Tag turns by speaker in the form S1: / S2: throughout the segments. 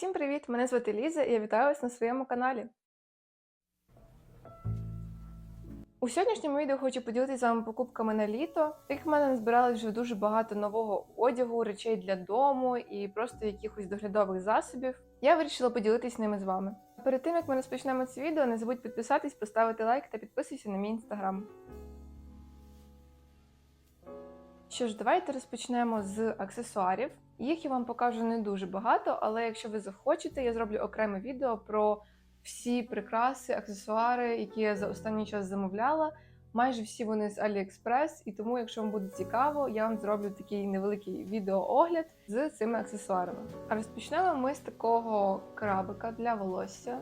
S1: Всім привіт! Мене звати Ліза і я вітаю вас на своєму каналі. У сьогоднішньому відео хочу поділитися з вами покупками на літо. Так в мене назбиралось вже дуже багато нового одягу, речей для дому і просто якихось доглядових засобів, я вирішила поділитись ними з вами. Перед тим як ми розпочнемо це відео, не забудь підписатись, поставити лайк та підписуйся на мій інстаграм. Що ж, давайте розпочнемо з аксесуарів. Їх я вам покажу не дуже багато, але якщо ви захочете, я зроблю окреме відео про всі прикраси, аксесуари, які я за останній час замовляла. Майже всі вони з AliExpress, і тому, якщо вам буде цікаво, я вам зроблю такий невеликий відеоогляд з цими аксесуарами. А розпочнемо ми з такого крабика для волосся.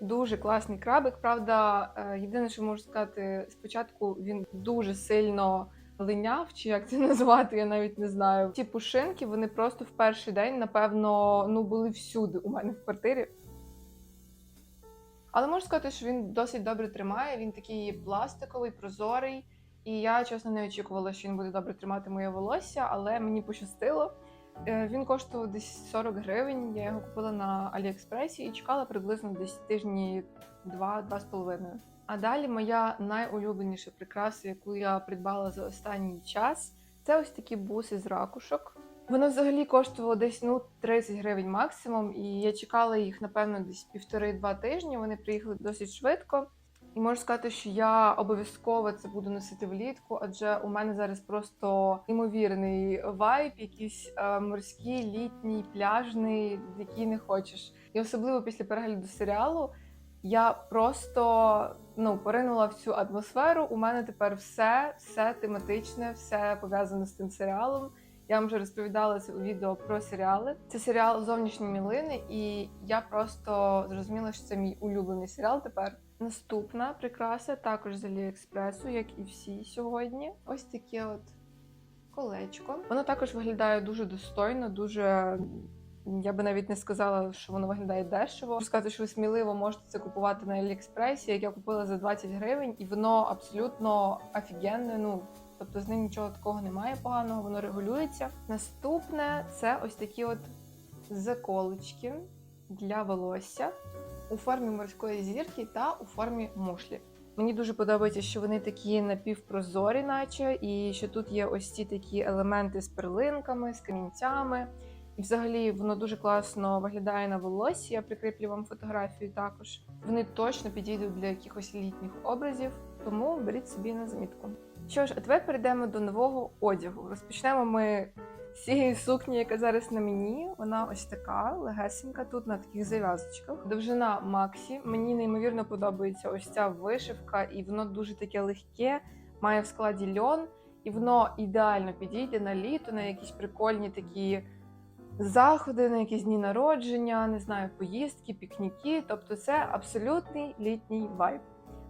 S1: Дуже класний крабик. Правда, е, єдине, що можу сказати, спочатку він дуже сильно линяв, чи як це назвати, я навіть не знаю. Ці пушинки вони просто в перший день, напевно, ну були всюди у мене в квартирі. Але можу сказати, що він досить добре тримає. Він такий пластиковий, прозорий. І я чесно не очікувала, що він буде добре тримати моє волосся, але мені пощастило. Е, Він коштував десь 40 гривень. Я його купила на Аліекспресі і чекала приблизно десь тижні 2-2 з половиною. А далі моя найулюбленіша прикраса, яку я придбала за останній час, це ось такі буси з ракушок. Воно взагалі коштувало десь ну 30 гривень максимум, і я чекала їх, напевно, десь півтори-два тижні. Вони приїхали досить швидко. І можу сказати, що я обов'язково це буду носити влітку, адже у мене зараз просто неймовірний вайб, якийсь е, морський, літній, пляжний, який не хочеш. І особливо після перегляду серіалу я просто ну поринула в цю атмосферу. У мене тепер все, все тематичне, все пов'язане з цим серіалом. Я вам вже розповідала це у відео про серіали. Це серіал Зовнішні мілини, і я просто зрозуміла, що це мій улюблений серіал тепер. Наступна прикраса також з Аліекспресу, як і всі сьогодні. Ось таке от колечко. Воно також виглядає дуже достойно, дуже. Я би навіть не сказала, що воно виглядає дешево. Сказати, що ви сміливо можете це купувати на Аліекспресі, як я купила за 20 гривень, і воно абсолютно офігенне. Ну тобто з ним нічого такого немає поганого, воно регулюється. Наступне це ось такі от заколочки для волосся у формі морської зірки та у формі мушлі. Мені дуже подобається, що вони такі напівпрозорі, наче, і що тут є ось ці такі елементи з перлинками, з камінцями. І взагалі воно дуже класно виглядає на волоссі. Я прикріплю вам фотографію також. Вони точно підійдуть для якихось літніх образів, тому беріть собі на замітку. Що ж, а тепер перейдемо до нового одягу. Розпочнемо ми з цієї сукні, яка зараз на мені. Вона ось така легесенька, тут на таких зав'язочках. Довжина Максі. Мені неймовірно подобається ось ця вишивка, і воно дуже таке легке, має в складі льон, і воно ідеально підійде на літо, на якісь прикольні такі заходи, на якісь дні народження, не знаю, поїздки, пікніки. Тобто це абсолютний літній вайб.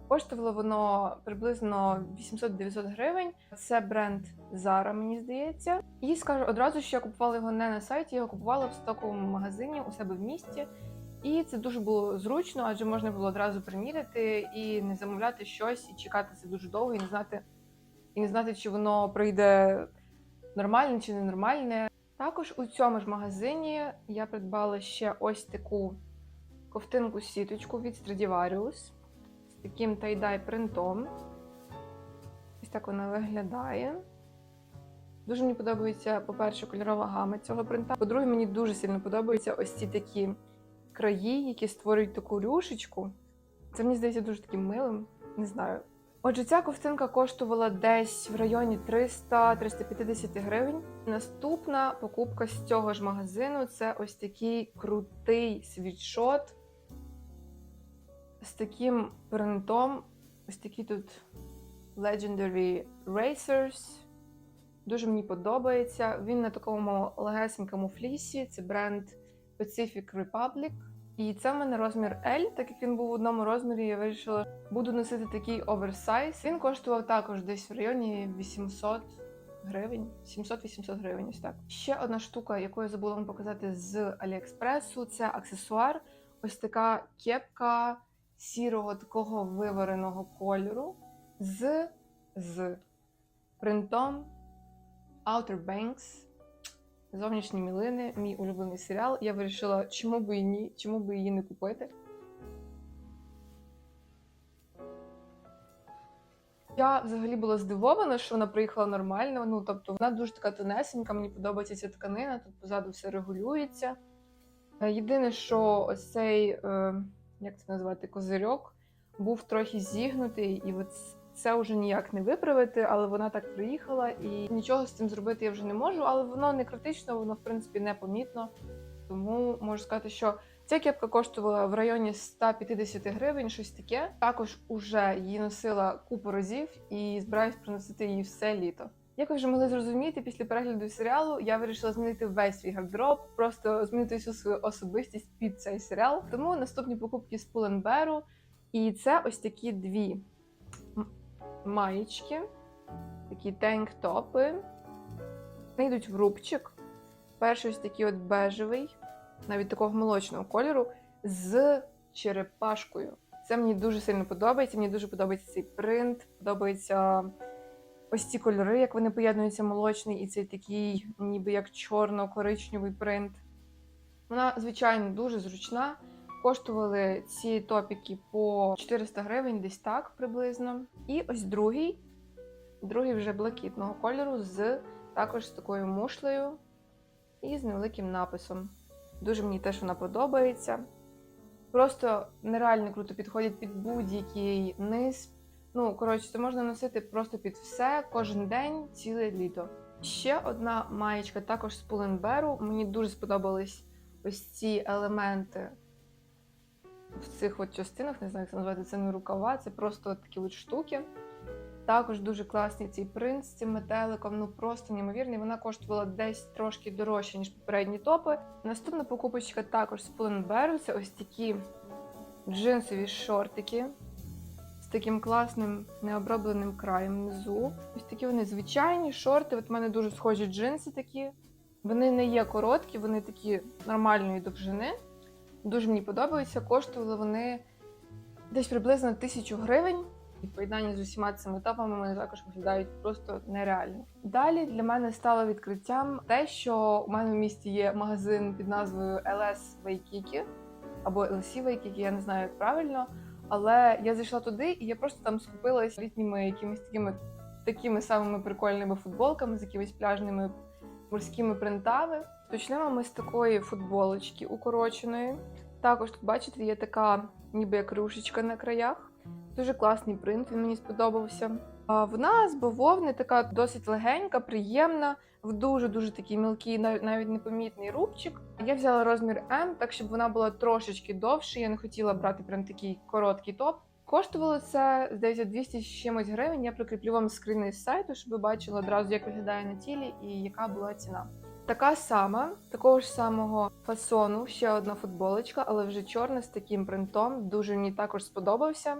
S1: Коштувало воно приблизно 800-900 гривень. Це бренд Zara, мені здається. І скажу одразу, що я купувала його не на сайті, його купувала в стоковому магазині у себе в місті. І це дуже було зручно, адже можна було одразу приміряти і не замовляти щось, і чекати це дуже довго, і не знати, і не знати, чи воно прийде нормальне чи ненормальне. Також у цьому ж магазині я придбала ще ось таку ковтинку сіточку від Stradivarius з таким тайдай принтом. Ось так вона виглядає. Дуже мені подобається, по-перше, кольорова гама цього принта. По-друге, мені дуже сильно подобаються ось ці такі краї, які створюють таку рюшечку. Це мені здається дуже таким милим. Не знаю. Отже, ця ковтинка коштувала десь в районі 300-350 гривень. Наступна покупка з цього ж магазину це ось такий крутий світшот з таким принтом. Ось такі тут Legendary Racers. Дуже мені подобається. Він на такому легесенькому флісі. Це бренд Pacific Republic. І це в мене розмір L, так як він був в одному розмірі, я вирішила, буду носити такий оверсайз. Він коштував також десь в районі 800 гривень, 700-800 гривень. Ось так. Ще одна штука, яку я забула вам показати з Аліекспресу, це аксесуар. Ось така кепка сірого такого вивареного кольору з, з принтом Outer Banks. Зовнішні мілини, мій улюблений серіал. Я вирішила, чому би і ні, чому би її не купити. Я взагалі була здивована, що вона приїхала нормально. Ну тобто вона дуже така тонесенька, мені подобається ця тканина, тут позаду все регулюється. Е, Єдине, що ось цей, е, як це назвати, козирьок, був трохи зігнутий, і це вже ніяк не виправити, але вона так приїхала, і нічого з цим зробити я вже не можу, але воно не критично, воно в принципі непомітно. Тому можу сказати, що ця кепка коштувала в районі 150 гривень, щось таке. Також уже її носила купу разів і збираюсь приносити її все літо. Як ви вже могли зрозуміти, після перегляду серіалу я вирішила змінити весь свій гардероб, просто змінити всю свою особистість під цей серіал. Тому наступні покупки з Pull&Bear. І це ось такі дві маєчки, такі тенк-топи. Вони йдуть в рубчик. Перший ось такий от бежевий, навіть такого молочного кольору, з черепашкою. Це мені дуже сильно подобається. Мені дуже подобається цей принт, подобається ось ці кольори, як вони поєднуються молочний і цей такий, ніби як чорно-коричневий принт. Вона, звичайно, дуже зручна. Коштували ці топіки по 400 гривень, десь так приблизно. І ось другий, другий вже блакитного кольору, з також з такою мушлею і з невеликим написом. Дуже мені теж вона подобається. Просто нереально круто підходить під будь-який низ. Ну, коротше, це можна носити просто під все, кожен день, ціле літо. Ще одна маєчка, також з Pull&Bear. Мені дуже сподобались ось ці елементи в цих от частинах, не знаю, як це назвати, це не рукава, це просто такі от штуки. Також дуже класний цей принт з цим метеликом, ну просто неймовірний. Вона коштувала десь трошки дорожче, ніж попередні топи. Наступна покупочка також з Pull&Bear. Це ось такі джинсові шортики з таким класним необробленим краєм внизу. Ось такі вони звичайні шорти. От в мене дуже схожі джинси такі. Вони не є короткі, вони такі нормальної довжини. Дуже мені подобаються. Коштували вони десь приблизно тисячу гривень. І в поєднанні з усіма цими топами вони також виглядають просто нереально. Далі для мене стало відкриттям те, що у мене в місті є магазин під назвою LS Waikiki або LC Waikiki, я не знаю, як правильно. Але я зайшла туди, і я просто там скупилась літніми якимись такими такими самими прикольними футболками з якимись пляжними морськими принтами. Почнемо ми з такої футболочки укороченої. Також тут, бачите, є така ніби як рушечка на краях. Дуже класний принт, він мені сподобався. А Вона з бавовни така досить легенька, приємна, в дуже-дуже такий мілкий, навіть непомітний рубчик. Я взяла розмір М, так щоб вона була трошечки довше. Я не хотіла брати прям такий короткий топ. Коштувало це, здається, 200 з чимось гривень. Я прикріплю вам скрини з сайту, щоб ви бачили одразу, як виглядає на тілі і яка була ціна. Така сама, такого ж самого фасону, ще одна футболочка, але вже чорна з таким принтом. Дуже мені також сподобався.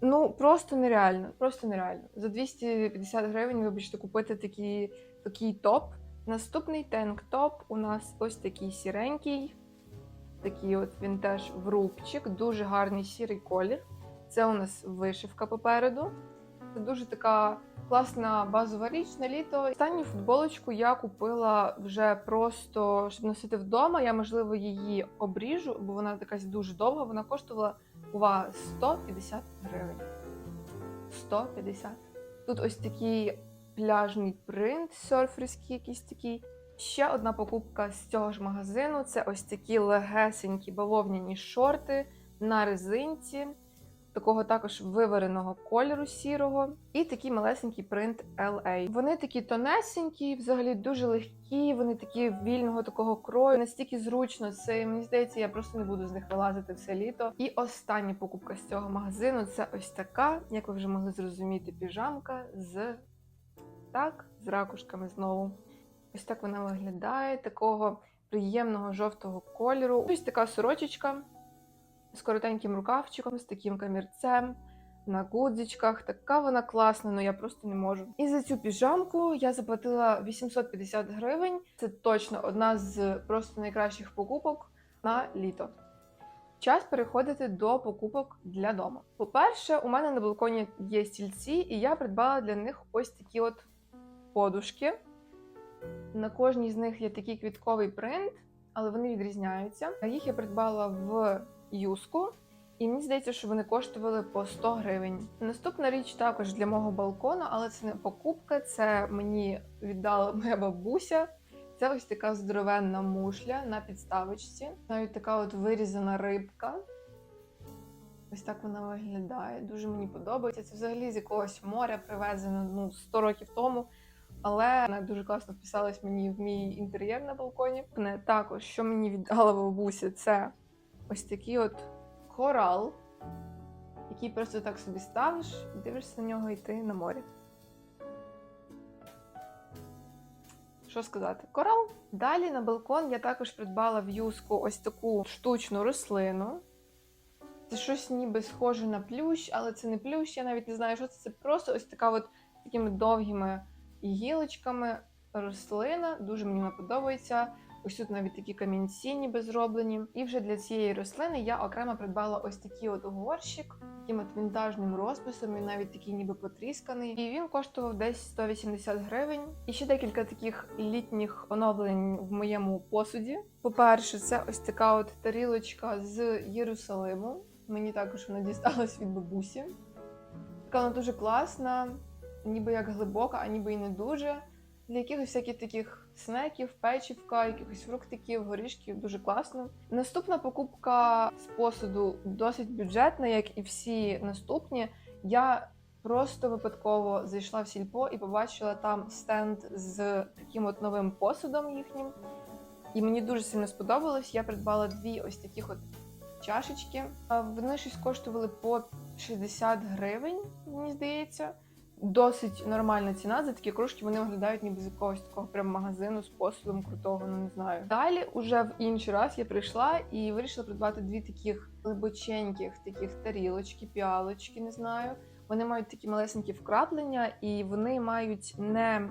S1: Ну, просто нереально, просто нереально. За 250 гривень, вибачте, купити такий, такий топ. Наступний тенк-топ у нас ось такий сіренький. Такий от він теж в рубчик, дуже гарний сірий колір. Це у нас вишивка попереду. Це дуже така класна базова річ на літо. Останню футболочку я купила вже просто щоб носити вдома. Я, можливо, її обріжу, бо вона якась дуже довга. Вона коштувала увага 150 гривень. 150. Тут ось такий пляжний принт, серферський якийсь такий. Ще одна покупка з цього ж магазину це ось такі легесенькі бавовняні шорти на резинці, такого також вивареного кольору сірого, і такий малесенький принт LA. Вони такі тонесенькі, взагалі дуже легкі, вони такі вільного такого крою, настільки зручно. Це мені здається, я просто не буду з них вилазити все літо. І остання покупка з цього магазину це ось така, як ви вже могли зрозуміти, піжамка з так, з ракушками знову. Ось так вона виглядає, такого приємного жовтого кольору. Ось така сорочечка з коротеньким рукавчиком, з таким камірцем на гудзичках. Така вона класна, але я просто не можу. І за цю піжамку я заплатила 850 гривень. Це точно одна з просто найкращих покупок на літо. Час переходити до покупок для дому. По-перше, у мене на балконі є стільці, і я придбала для них ось такі от подушки. На кожній з них є такий квітковий принт, але вони відрізняються. Їх я придбала в юску, і мені здається, що вони коштували по 100 гривень. Наступна річ також для мого балкона, але це не покупка, це мені віддала моя бабуся. Це ось така здоровенна мушля на підставочці. Навіть така от вирізана рибка. Ось так вона виглядає. Дуже мені подобається. Це взагалі з якогось моря привезено ну, 100 років тому. Але вона дуже класно вписалась мені в мій інтер'єр на балконі. Не також, що мені віддала бабуся, це ось такий от корал, який просто так собі ставиш і дивишся на нього йти на морі. Що сказати? Корал. Далі на балкон я також придбала в юску ось таку штучну рослину. Це щось ніби схоже на плющ, але це не плющ, я навіть не знаю, що це. Це просто ось така от такими довгими гілочками рослина. Дуже мені вона подобається. Ось тут навіть такі камінці ніби зроблені. І вже для цієї рослини я окремо придбала ось такий от горщик, таким от вінтажним розписом, і навіть такий ніби потрісканий. І він коштував десь 180 гривень. І ще декілька таких літніх оновлень в моєму посуді. По-перше, це ось така от тарілочка з Єрусалиму. Мені також вона дісталась від бабусі. Така вона дуже класна, ніби як глибока, а ніби і не дуже. Для якихось всяких таких снеків, печівка, якихось фруктиків, горішків дуже класно. Наступна покупка з посуду досить бюджетна, як і всі наступні. Я просто випадково зайшла в сільпо і побачила там стенд з таким от новим посудом їхнім. І мені дуже сильно сподобалось. Я придбала дві ось таких от чашечки. Вони щось коштували по 60 гривень, мені здається. Досить нормальна ціна за такі кружки. Вони виглядають ніби з якогось такого прям магазину з посудом крутого, ну не знаю. Далі, уже в інший раз я прийшла і вирішила придбати дві таких глибоченьких таких тарілочки, піалочки, не знаю. Вони мають такі малесенькі вкраплення, і вони мають не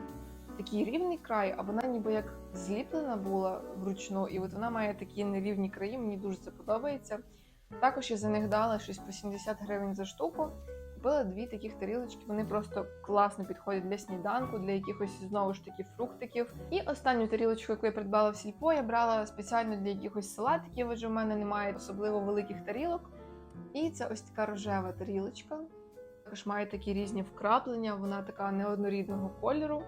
S1: такий рівний край, а вона ніби як зліплена була вручну, і от вона має такі нерівні краї. Мені дуже це подобається. Також я за них дала щось по 70 гривень за штуку. Купила дві таких тарілочки. Вони просто класно підходять для сніданку, для якихось знову ж таки фруктиків. І останню тарілочку, яку я придбала в сільпо, я брала спеціально для якихось салатиків, адже в мене немає особливо великих тарілок. І це ось така рожева тарілочка. Також має такі різні вкраплення, вона така неоднорідного кольору.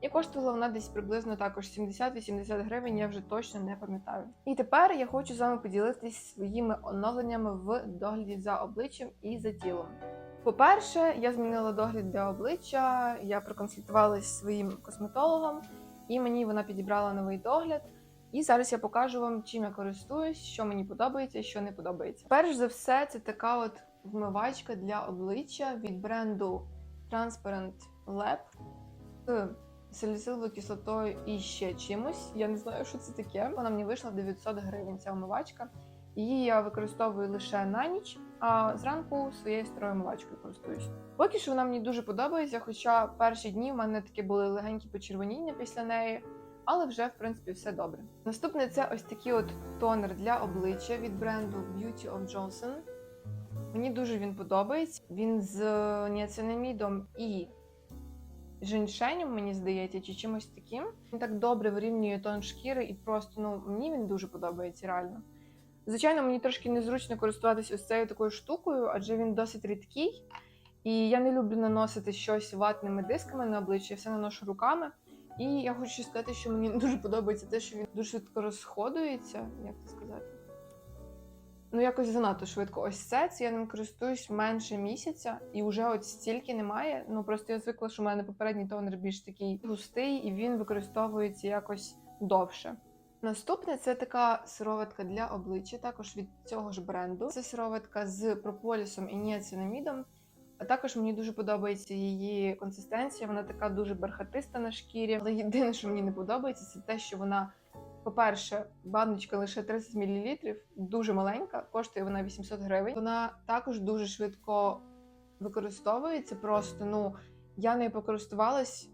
S1: І коштувала вона десь приблизно також 70-80 гривень, я вже точно не пам'ятаю. І тепер я хочу з вами поділитися своїми оновленнями в догляді за обличчям і за тілом. По-перше, я змінила догляд для обличчя, я проконсультувалася зі своїм косметологом, і мені вона підібрала новий догляд. І зараз я покажу вам, чим я користуюсь, що мені подобається що не подобається. Перш за все, це така от вмивачка для обличчя від бренду Transparent Lab з саліциловою кислотою і ще чимось. Я не знаю, що це таке. Вона мені вийшла 900 гривень. Ця вмивачка. Її я використовую лише на ніч, а зранку своєю старою мивачкою користуюсь. Поки що вона мені дуже подобається, хоча перші дні в мене такі були легенькі почервоніння після неї, але вже в принципі все добре. Наступне це ось такий от тонер для обличчя від бренду Beauty of Johnson. Мені дуже він подобається. Він з ніацинамідом і женьшенем, мені здається, чи чимось таким. Він так добре вирівнює тон шкіри і просто ну мені він дуже подобається реально. Звичайно, мені трошки незручно користуватися ось цією такою штукою, адже він досить рідкий. І я не люблю наносити щось ватними дисками на обличчя, я все наношу руками. І я хочу сказати, що мені дуже подобається те, що він дуже швидко розходується, як це сказати. Ну, якось занадто швидко. Ось це, це я ним користуюсь менше місяця, і вже от стільки немає. Ну просто я звикла, що в мене попередній тонер більш такий густий, і він використовується якось довше. Наступне це така сироватка для обличчя, також від цього ж бренду. Це сироватка з прополісом і ніацинамідом. А також мені дуже подобається її консистенція. Вона така дуже бархатиста на шкірі. Але єдине, що мені не подобається, це те, що вона, по-перше, баночка лише 30 мл, дуже маленька, коштує вона 800 гривень. Вона також дуже швидко використовується. Просто ну я нею покористувалась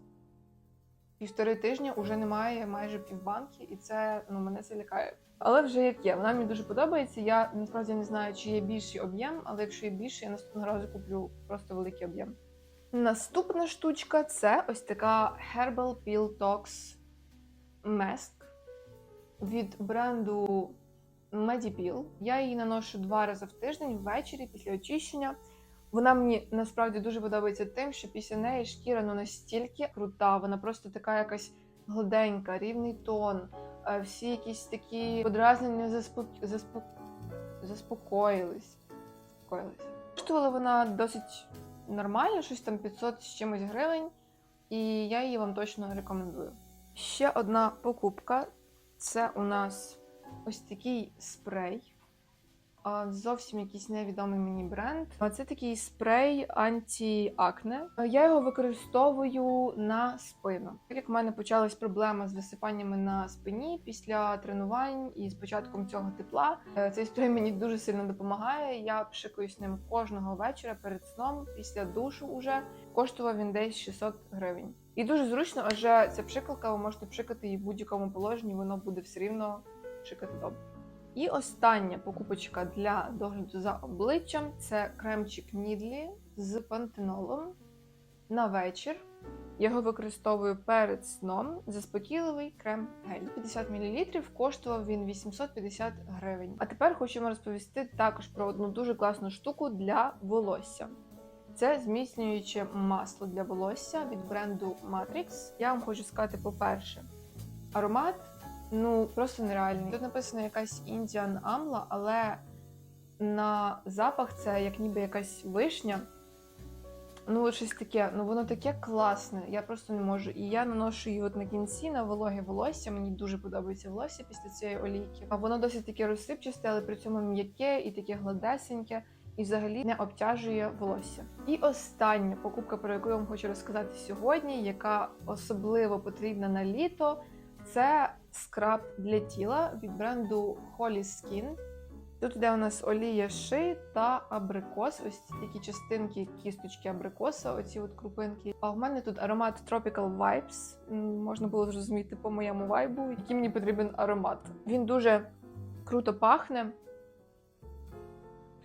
S1: півтори тижні, уже немає майже півбанки, і це ну мене це лякає. Але вже як є, вона мені дуже подобається. Я насправді не знаю, чи є більший об'єм, але якщо є більший, я наступного разу куплю просто великий об'єм. Наступна штучка це ось така Herbal Peel Tox Mesk від бренду Medipil. Я її наношу два рази в тиждень ввечері після очищення. Вона мені насправді дуже подобається тим, що після неї шкіра ну настільки крута, вона просто така якась гладенька, рівний тон, е, всі якісь такі подразнення заспок... заспок... заспокоїлись. Заспокоїлись. Коштувала вона досить нормально, щось там 500 з чимось гривень, і я її вам точно рекомендую. Ще одна покупка це у нас ось такий спрей. Зовсім якийсь невідомий мені бренд. Це такий спрей анті-акне. Я його використовую на спину. Так як в мене почалась проблема з висипаннями на спині після тренувань і з початком цього тепла, е, цей спрей мені дуже сильно допомагає. Я пшикаюсь ним кожного вечора перед сном, після душу уже. Коштував він десь 600 гривень. І дуже зручно, адже ця пшикалка, ви можете пшикати її в будь-якому положенні, воно буде все рівно пшикати добре. І остання покупочка для догляду за обличчям це кремчик Нідлі з пантенолом на вечір. Я його використовую перед сном. Заспокійливий крем гель. 50 мл, коштував він 850 гривень. А тепер хочемо розповісти також про одну дуже класну штуку для волосся. Це зміцнююче масло для волосся від бренду Matrix. Я вам хочу сказати, по-перше, аромат ну просто нереальний. Тут написано якась Indian Amla, але на запах це як ніби якась вишня. Ну, щось таке, ну воно таке класне, я просто не можу. І я наношу її от на кінці на вологе волосся. Мені дуже подобається волосся після цієї олійки. А воно досить таке розсипчасте, але при цьому м'яке і таке гладесеньке, і взагалі не обтяжує волосся. І остання покупка, про яку я вам хочу розказати сьогодні, яка особливо потрібна на літо, це скраб для тіла від бренду Holy Skin. Тут іде у нас олія ши та абрикос. Ось такі частинки кісточки абрикоса, оці от крупинки. А в мене тут аромат Tropical Vibes. Можна було зрозуміти по моєму вайбу, який мені потрібен аромат. Він дуже круто пахне.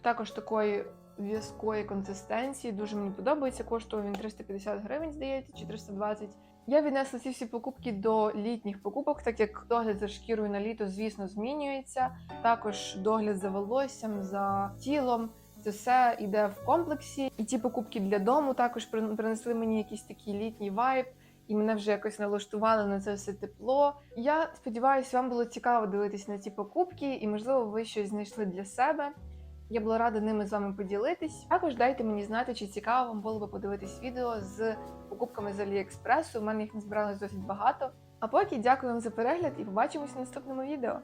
S1: Також такої в'язкої консистенції. Дуже мені подобається. Коштував він 350 гривень, здається, чи 320. Я віднесла ці всі покупки до літніх покупок, так як догляд за шкірою на літо, звісно, змінюється. Також догляд за волоссям, за тілом. Це все йде в комплексі. І ті покупки для дому також принесли мені якийсь такий літній вайб, і мене вже якось налаштували на це все тепло. Я сподіваюся, вам було цікаво дивитись на ці покупки, і можливо, ви щось знайшли для себе. Я була рада ними з вами поділитись. Також дайте мені знати, чи цікаво вам було би подивитись відео з покупками з Аліекспресу. У мене їх назбиралось досить багато. А поки дякую вам за перегляд і побачимось в наступному відео.